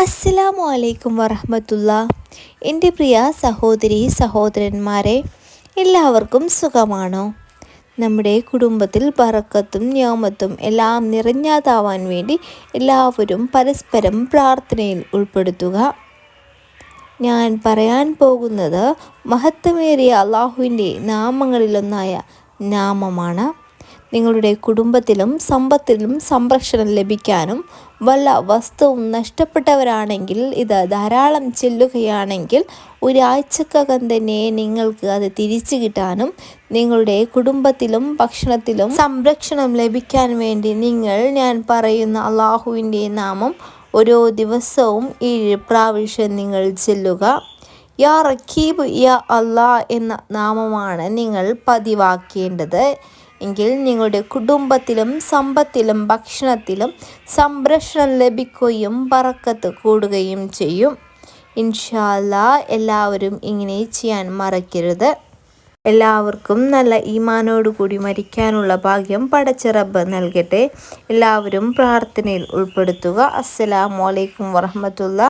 അസ്സലാമു അലൈക്കും വറഹമത്തുള്ള. എന്റെ പ്രിയ സഹോദരി സഹോദരന്മാരെ എല്ലാവർക്കും സുഖമാണോ? നമ്മുടെ കുടുംബത്തിൽ പറക്കത്തും ഞാമത്തും എല്ലാം നിറഞ്ഞാതാവാൻ വേണ്ടി എല്ലാവരും പരസ്പരം പ്രാർത്ഥനയിൽ ഉൾപ്പെടുത്തുക. ഞാൻ പറയാൻ പോകുന്നത് മഹത്വമേറിയ അള്ളാഹുവിന്റെ നാമങ്ങളിലൊന്നായ നാമമാണ്. നിങ്ങളുടെ കുടുംബത്തിലും സമ്പത്തിലും സംരക്ഷണം ലഭിക്കാനും വല്ല വസ്തുവും നഷ്ടപ്പെട്ടവരാണെങ്കിൽ ഇത് ധാരാളം ചെല്ലുകയാണെങ്കിൽ ഒരാഴ്ചക്കകം തന്നെ നിങ്ങൾക്ക് അത് തിരിച്ചു കിട്ടാനും നിങ്ങളുടെ കുടുംബത്തിലും ഭക്ഷണത്തിലും സംരക്ഷണം ലഭിക്കാൻ വേണ്ടി നിങ്ങൾ ഞാൻ പറയുന്ന അള്ളാഹുവിന്റെ നാമം ഓരോ ദിവസവും ഏഴ് പ്രാവശ്യം നിങ്ങൾ ചെല്ലുക. യാ റക്കീബ് യാ അള്ളാ എന്ന നാമമാണ് നിങ്ങൾ പതിവാക്കേണ്ടത്. എങ്കിൽ നിങ്ങളുടെ കുടുംബത്തിലും സമ്പത്തിലും ഭക്ഷണത്തിലും സംരക്ഷണം ലഭിക്കുകയും പറക്കത്ത് കൂടുകയും ചെയ്യും. ഇൻഷാല്ല എല്ലാവരും ഇങ്ങനെ ചെയ്യാൻ മറക്കരുത്. എല്ലാവർക്കും നല്ല ഈമാനോടുകൂടി മരിക്കാനുള്ള ഭാഗ്യം പടച്ചിറബ് നൽകട്ടെ. എല്ലാവരും പ്രാർത്ഥനയിൽ ഉൾപ്പെടുത്തുക. അസ്സലാമലൈക്കും വറഹമത്തുള്ള.